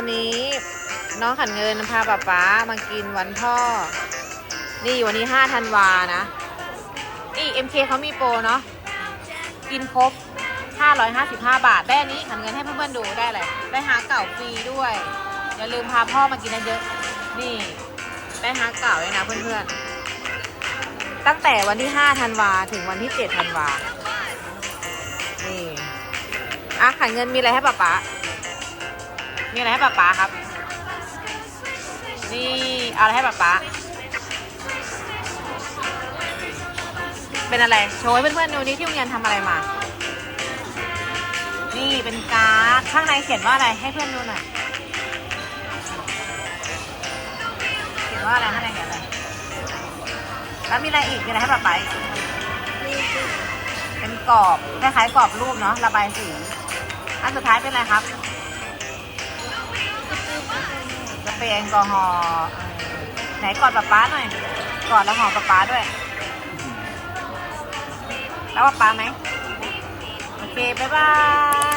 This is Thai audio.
วันนี้น้องขันเงินพาป๊าป๊ามากินวันพ่อ นี่วันนี้5ธันวานะ นี่ MK เขามีโปรเนาะ กินครบ 555 บาท ได้อันนี้ขันเงินให้เพื่อนๆดูได้เลย ได้หาเก่าฟรีด้วย อย่าลืมพาพ่อมากินเยอะ นี่ ได้หาเก่าเลยนะเพื่อนๆ ตั้งแต่วันที่5ธันวาถึงวันที่7ธันวา นี่อะขันเงินมีอะไรให้ป๊าป๊า มีอะไรให้ป๊าป๊าครับ นี่เอาอะไรให้ป๊าป๊าเป็นอะไร โชว์ให้เพื่อนๆดูนี่ที่โรงเรียนทำอะไรมา นี่เป็นการ์ดข้างในเขียนว่าอะไรให้เพื่อนดูหน่อย เขียนว่าอะไรข้างในเขียนอะไร แล้วมีอะไรอีก มีอะไรให้ป๊าป๊าเป็นกรอบคล้ายๆกรอบรูปเนาะ ระบายสี อันสุดท้ายเป็นอะไรครับ เปรย์แอลกอฮอล์ไหนกอดป๊าป๊าหน่อยกอดแล้วหอมป๊าป๊าด้วย แล้วป๊าป๊าไหมโอเคบ๊ายบาย